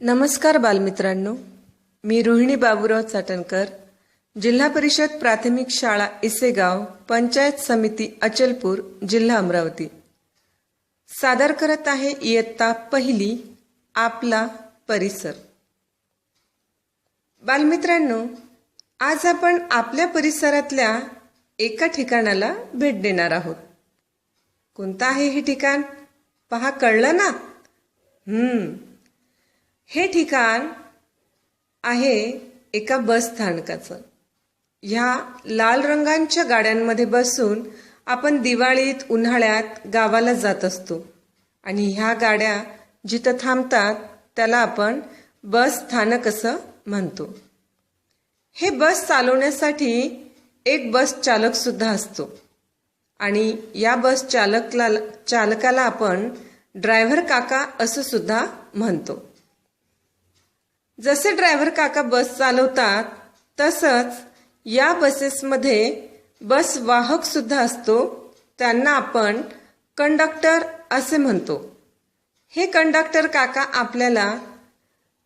नमस्कार बालमित्रांनो. मी रोहिणी बाबूराव चाटणकर. जिल्हा परिषद प्राथमिक शाळा इसेगाव पंचायत समिती अचलपूर जिल्हा अमरावती. सादर करत आहे इयत्ता पहिली आपला परिसर. बालमित्रांनो आज आपण आपल्या परिसरातल्या एका ठिकाणाला भेट देणार आहोत. कोणतं आहे हे ठिकाण? पहा कळलं ना? हम्म. हे ठिकाण आहे एका बस स्थानकाचं. ह्या लाल रंगांच्या गाड्यांमध्ये बसून आपण दिवाळीत उन्हाळ्यात गावाला जात असतो. आणि ह्या गाड्या जिथं थांबतात त्याला आपण बस स्थानक असं म्हणतो. हे बस चालवण्यासाठी एक बस चालक सुद्धा असतो. आणि या बस चालकला चालकाला आपण ड्रायव्हर काका असं सुद्धा म्हणतो. जसे ड्रायव्हर काका बस चालवतात तसंच या बसेसमध्ये बस वाहक सुद्धा असतो त्यांना आपण कंडक्टर असे म्हणतो. हे कंडक्टर काका आपल्याला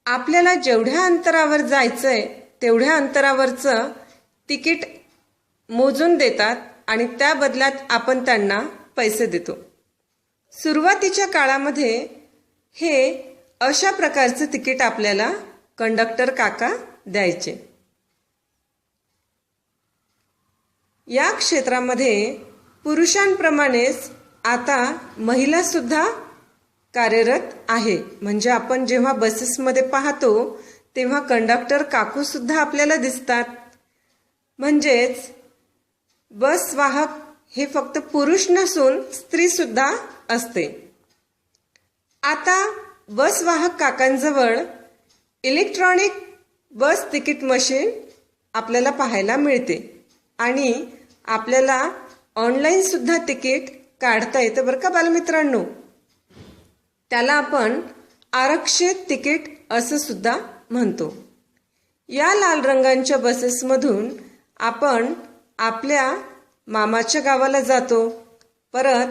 आपल्याला जेवढ्या अंतरावर जायचं आहे तेवढ्या अंतरावरचं तिकीट मोजून देतात आणि त्या बदल्यात आपण त्यांना पैसे देतो. सुरुवातीच्या काळामध्ये हे अशा प्रकारचं तिकीट आपल्याला कंडक्टर काका द्यायचे. या क्षेत्रामध्ये पुरुषांप्रमाणेच आता महिला सुद्धा कार्यरत आहे. म्हणजे आपण जेव्हा बसेसमध्ये पाहतो तेव्हा कंडक्टर काकू सुद्धा आपल्याला दिसतात. म्हणजेच बस वाहक हे फक्त पुरुष नसून स्त्री सुद्धा असते. आता बस वाहक काकांजवळ इलेक्ट्रॉनिक बस तिकीट मशीन आपल्याला पाहायला मिळते. आणि आपल्याला ऑनलाईन सुद्धा तिकीट काढता येतं बरं का बालमित्रांनो? त्याला आपण आरक्षित तिकीट असं सुद्धा म्हणतो. या लाल रंगांच्या बसेसमधून आपण आपल्या मामाच्या गावाला जातो. परत